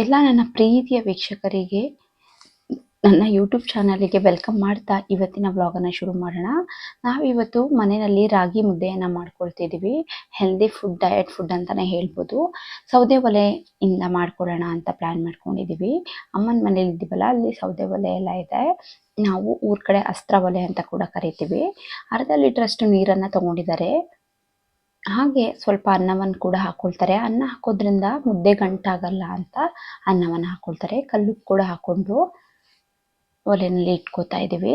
ಎಲ್ಲ ನನ್ನ ಪ್ರೀತಿಯ ವೀಕ್ಷಕರಿಗೆ, ನನ್ನ ಯೂಟ್ಯೂಬ್ ಚಾನಲಿಗೆ ವೆಲ್ಕಮ್ ಮಾಡ್ತಾ ಇವತ್ತಿನ ವ್ಲಾಗನ್ನು ಶುರು ಮಾಡೋಣ. ನಾವಿವತ್ತು ಮನೆಯಲ್ಲಿ ರಾಗಿ ಮುದ್ದೆಯನ್ನು ಮಾಡ್ಕೊಳ್ತಿದ್ದೀವಿ ಹೆಲ್ದಿ ಫುಡ್ ಡಯಟ್ ಫುಡ್ ಅಂತಲೇ ಹೇಳ್ಬೋದು. ಸೌದೆ ಒಲೆಯಿಂದ ಮಾಡ್ಕೊಳ್ಳೋಣ ಅಂತ ಪ್ಲ್ಯಾನ್ ಮಾಡ್ಕೊಂಡಿದ್ದೀವಿ. ಅಮ್ಮನ ಮನೇಲಿ ಇದ್ದೀವಲ್ಲ, ಅಲ್ಲಿ ಸೌದೆ ಒಲೆ ಎಲ್ಲ ಇದೆ. ನಾವು ಊರ ಕಡೆ ಅಸ್ತ್ರ ಒಲೆ ಅಂತ ಕೂಡ ಕರಿತೀವಿ. ಅರ್ಧ ಲೀಟ್ರಷ್ಟು ನೀರನ್ನು ತಗೊಂಡಿದ್ದಾರೆ. ಹಾಗೆ ಸ್ವಲ್ಪ ಅನ್ನವನ್ನು ಕೂಡ ಹಾಕೊಳ್ತಾರೆ. ಅನ್ನ ಹಾಕೋದ್ರಿಂದ ಮುದ್ದೆ ಗಂಟಾಗಲ್ಲ ಅಂತ ಅನ್ನವನ್ನು ಹಾಕೊಳ್ತಾರೆ. ಕಲ್ಲು ಕೂಡ ಹಾಕೊಂಡು ಒಲೆಯಲ್ಲಿ ಇಟ್ಕೋತಾ ಇದ್ದೀವಿ.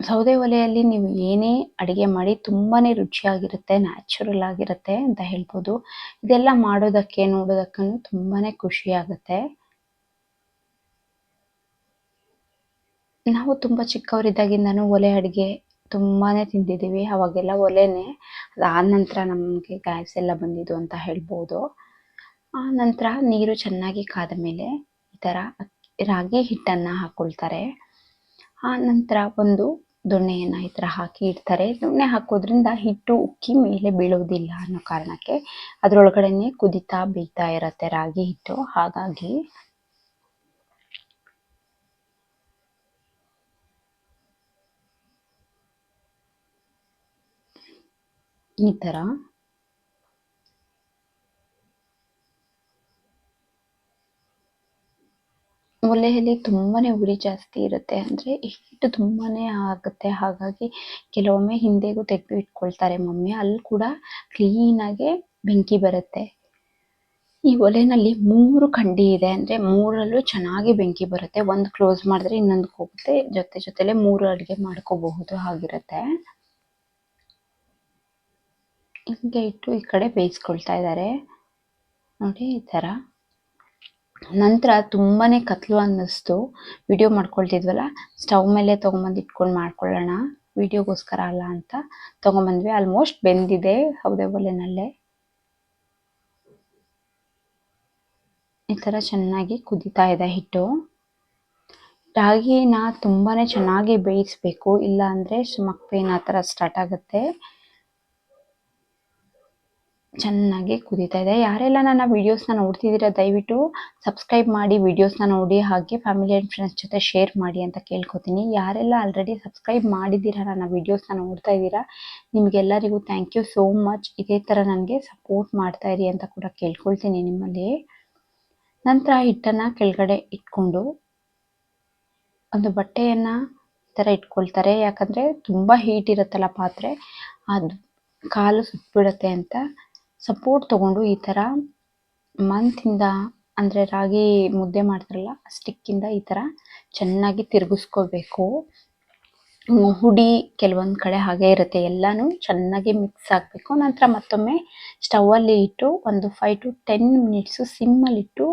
ಸೌದೆ ಒಲೆಯಲ್ಲಿ ನೀವು ಏನೇ ಅಡಿಗೆ ಮಾಡಿ ತುಂಬಾನೇ ರುಚಿಯಾಗಿರುತ್ತೆ ನ್ಯಾಚುರಲ್ ಆಗಿರುತ್ತೆ ಅಂತ ಹೇಳ್ಬೋದು. ಇದೆಲ್ಲ ಮಾಡೋದಕ್ಕೆ, ನೋಡೋದಕ್ಕೂ ತುಂಬಾನೇ ಖುಷಿ ನಾವು ತುಂಬ ಚಿಕ್ಕವರಿದ್ದಾಗಿಂದನೂ ಒಲೆ ಅಡುಗೆ ತುಂಬಾನೇ ತಿಂದಿದ್ದೀವಿ, ಅವಾಗೆಲ್ಲ ಒಲೆನೇ. ಅದಾದ ನಂತರ ನಮಗೆ ಗ್ಯಾಸ್ ಎಲ್ಲ ಬಂದಿದ್ದು ಅಂತ ಹೇಳ್ಬೋದು. ಆ ನಂತರ ನೀರು ಚೆನ್ನಾಗಿ ಕಾದ ಮೇಲೆ ಈ ಥರ ರಾಗಿ ಹಿಟ್ಟನ್ನು ಹಾಕ್ಕೊಳ್ತಾರೆ ಆ ನಂತರ ಒಂದು ದೊಣ್ಣೆಯನ್ನು ಈ ಥರ ಹಾಕಿ ಇಡ್ತಾರೆ. ದೊಣ್ಣೆ ಹಾಕೋದ್ರಿಂದ ಹಿಟ್ಟು ಉಕ್ಕಿ ಮೇಲೆ ಬೀಳೋದಿಲ್ಲ ಅನ್ನೋ ಕಾರಣಕ್ಕೆ ಅದರೊಳಗಡೆನೆ ಕುದಿತಾ ಬೇಯ್ತಾ ಇರುತ್ತೆ ರಾಗಿ ಹಿಟ್ಟು. ಹಾಗಾಗಿ ಈ ತರ. ಒಲೆಯಲ್ಲಿ ತುಂಬಾನೇ ಉರಿ ಜಾಸ್ತಿ ಇರುತ್ತೆ ಅಂದ್ರೆ ಹಿಟ್ಟು ತುಂಬಾನೇ ಆಗುತ್ತೆ. ಹಾಗಾಗಿ ಕೆಲವೊಮ್ಮೆ ಹಿಂದೆಗೂ ತೆಗೆದು ಇಟ್ಕೊಳ್ತಾರೆ ಮಮ್ಮಿ. ಅಲ್ಲಿ ಕೂಡ ಕ್ಲೀನಾಗೆ ಬೆಂಕಿ ಬರುತ್ತೆ. ಈ ಒಲೆನಲ್ಲಿ ಮೂರು ಕಂಡಿ ಇದೆ ಅಂದ್ರೆ ಮೂರಲ್ಲೂ ಚೆನ್ನಾಗಿ ಬೆಂಕಿ ಬರುತ್ತೆ. ಒಂದು ಕ್ಲೋಸ್ ಮಾಡಿದ್ರೆ ಇನ್ನೊಂದು ಹೋಗುತ್ತೆ. ಜೊತೆ ಜೊತೆಲೆ ಮೂರು ಅಡುಗೆ ಮಾಡ್ಕೋಬಹುದು ಆಗಿರುತ್ತೆ ಹಿಂಗೆ ಇಟ್ಟು ಈ ಕಡೆ ಬೇಯಿಸ್ಕೊಳ್ತಾ ಇದ್ದಾರೆ. ನೋಡಿ ಈ ಥರ. ನಂತರ ತುಂಬಾನೇ ಕತ್ಲು ಅನ್ನಿಸ್ತು. ವಿಡಿಯೋ ಮಾಡ್ಕೊಳ್ತಿದ್ವಲ್ಲ, ಸ್ಟವ್ ಮೇಲೆ ತೊಗೊಂಬಂದು ಇಟ್ಕೊಂಡು ಮಾಡ್ಕೊಳ್ಳೋಣ. ವಿಡಿಯೋಗೋಸ್ಕರ ಅಲ್ಲ ಅಂತ ತೊಗೊಂಬಂದ್ವಿ. ಆಲ್ಮೋಸ್ಟ್ ಬೆಂದಿದೆ ಹೌದೇ ಒಲೆನಲ್ಲೇ. ಈ ಥರ ಚೆನ್ನಾಗಿ ಕುದೀತಾ ಇದೆ ಹಿಟ್ಟು. ರಾಗಿನ ತುಂಬಾನೇ ಚೆನ್ನಾಗಿ ಬೇಯಿಸ್ಬೇಕು. ಇಲ್ಲ ಅಂದರೆ ಸ್ಟಮಕ್ ಪೇನ್ ಆ ಥರ ಸ್ಟಾರ್ಟ್ ಆಗುತ್ತೆ. ಚೆನ್ನಾಗಿ ಕುದೀತಾ ಇದೆ. ಯಾರೆಲ್ಲ ನನ್ನ ವಿಡಿಯೋಸ್ನ ನೋಡ್ತಿದ್ದೀರಾ, ದಯವಿಟ್ಟು ಸಬ್ಸ್ಕ್ರೈಬ್ ಮಾಡಿ ವಿಡಿಯೋಸ್ನ ನೋಡಿ, ಹಾಗೆ ಫ್ಯಾಮಿಲಿ ಆ್ಯಂಡ್ ಫ್ರೆಂಡ್ಸ್ ಜೊತೆ ಶೇರ್ ಮಾಡಿ ಅಂತ ಕೇಳ್ಕೊತೀನಿ. ಯಾರೆಲ್ಲ ಆಲ್ರೆಡಿ ಸಬ್ಸ್ಕ್ರೈಬ್ ಮಾಡಿದ್ದೀರಾ, ನನ್ನ ವಿಡಿಯೋಸ್ನ ನೋಡ್ತಾ ಇದ್ದೀರಾ, ನಿಮಗೆಲ್ಲರಿಗೂ ಥ್ಯಾಂಕ್ ಯು ಸೋ ಮಚ್ ಇದೇ ಥರ ನನಗೆ ಸಪೋರ್ಟ್ ಮಾಡ್ತಾ ಇರಿ ಅಂತ ಕೂಡ ಕೇಳ್ಕೊಳ್ತೀನಿ ನಿಮ್ಮಲ್ಲಿ. ನಂತರ ಹಿಟ್ಟನ್ನು ಕೆಳಗಡೆ ಇಟ್ಕೊಂಡು ಒಂದು ಬಟ್ಟೆಯನ್ನು ಈ ಥರ ಇಟ್ಕೊಳ್ತಾರೆ. ಯಾಕಂದರೆ ತುಂಬ ಹೀಟ್ ಇರುತ್ತಲ್ಲ ಪಾತ್ರೆ, ಅದು ಕಾಲು ಸುಟ್ಬಿಡುತ್ತೆ ಅಂತ ಸಪೋರ್ಟ್ ತಗೊಂಡು ಈ ಥರ ಮಂತಿಂದ ಅಂದರೆ ರಾಗಿ ಮುದ್ದೆ ಮಾಡ್ತಾರಲ್ಲ ಸ್ಟಿಕ್ಕಿಂದ ಈ ಥರ ಚೆನ್ನಾಗಿ ತಿರುಗಿಸ್ಕೋಬೇಕು. ಹುಡಿ ಕೆಲವೊಂದು ಕಡೆ ಹಾಗೆ ಇರುತ್ತೆ, ಎಲ್ಲನೂ ಚೆನ್ನಾಗಿ ಮಿಕ್ಸ್ ಆಗಬೇಕು. ನಂತರ ಮತ್ತೊಮ್ಮೆ ಸ್ಟವಲ್ಲಿ ಇಟ್ಟು ಒಂದು ಫೈವ್ ಟು ಟೆನ್ ಮಿನಿಟ್ಸು ಸಿಮ್ಮಲ್ಲಿಟ್ಟು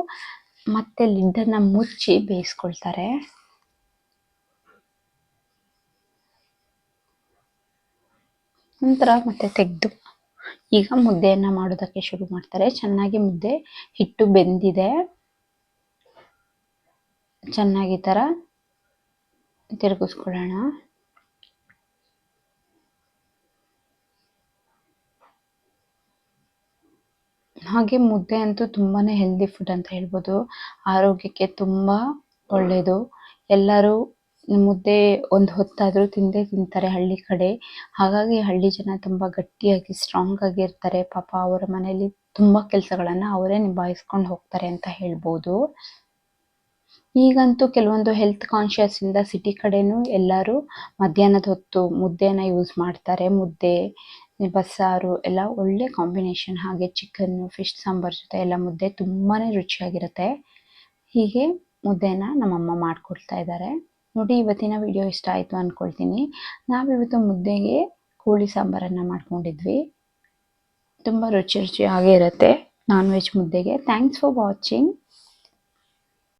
ಮತ್ತೆ ಲಿಡ್ಡನ್ನು ಮುಚ್ಚಿ ಬೇಯಿಸ್ಕೊಳ್ತಾರೆ. ನಂತರ ಮತ್ತೆ ತೆಗೆದು ಈಗ ಮುದ್ದೆಯನ್ನು ಮಾಡೋದಕ್ಕೆ ಶುರು ಮಾಡ್ತಾರೆ. ಚೆನ್ನಾಗಿ ಮುದ್ದೆ ಹಿಟ್ಟು ಬೆಂದಿದೆ. ಚೆನ್ನಾಗಿ ಥರ ತಿರುಗಿಸ್ಕೊಳ್ಳೋಣ. ಹಾಗೆ ಮುದ್ದೆ ಅಂತೂ ತುಂಬಾ ಹೆಲ್ದಿ ಫುಡ್ ಅಂತ ಹೇಳ್ಬೋದು. ಆರೋಗ್ಯಕ್ಕೆ ತುಂಬ ಒಳ್ಳೆಯದು ಎಲ್ಲರೂ ಮುದ್ದೆ ಒಂದು ಹೊತ್ತಾದರೂ ತಿಂದೇ ತಿಂತಾರೆ ಹಳ್ಳಿ ಕಡೆ. ಹಾಗಾಗಿ ಹಳ್ಳಿ ಜನ ತುಂಬ ಗಟ್ಟಿಯಾಗಿ ಸ್ಟ್ರಾಂಗ್ ಆಗಿ ಇರ್ತಾರೆ. ಪಾಪ ಅವರ ಮನೆಯಲ್ಲಿ ತುಂಬ ಕೆಲಸಗಳನ್ನು ಅವರೇ ನಿಭಾಯಿಸ್ಕೊಂಡು ಹೋಗ್ತಾರೆ ಅಂತ ಹೇಳ್ಬೋದು. ಈಗಂತೂ ಕೆಲವೊಂದು ಹೆಲ್ತ್ ಕಾನ್ಷಿಯಸ್ ಇಂದ ಸಿಟಿ ಕಡೆನೂ ಎಲ್ಲರೂ ಮಧ್ಯಾಹ್ನದ ಹೊತ್ತು ಮುದ್ದೆನ ಯೂಸ್ ಮಾಡ್ತಾರೆ. ಮುದ್ದೆ, ಬಸ್ಸಾರು ಎಲ್ಲ ಒಳ್ಳೆ ಕಾಂಬಿನೇಷನ್ ಹಾಗೆ ಚಿಕನ್ನು ಫಿಶ್ ಸಾಂಬಾರ್ ಜೊತೆ ಎಲ್ಲ ಮುದ್ದೆ ತುಂಬಾ ರುಚಿಯಾಗಿರುತ್ತೆ. ಹೀಗೆ ಮುದ್ದೆನ ನಮ್ಮಮ್ಮ ಮಾಡಿಕೊಡ್ತಾ ಇದ್ದಾರೆ. ನೋಡಿ, ಇವತ್ತಿನ ವಿಡಿಯೋ ಇಷ್ಟ ಆಯಿತು ಅಂದ್ಕೊಳ್ತೀನಿ ನಾವಿವತ್ತು ಮುದ್ದೆಗೆ ಕೋಳಿ ಸಾಂಬಾರನ್ನು ಮಾಡ್ಕೊಂಡಿದ್ವಿ. ತುಂಬ ರುಚಿ ರುಚಿಯಾಗೇ ಇರುತ್ತೆ non veg ಮುದ್ದೆಗೆ. Thanks for watching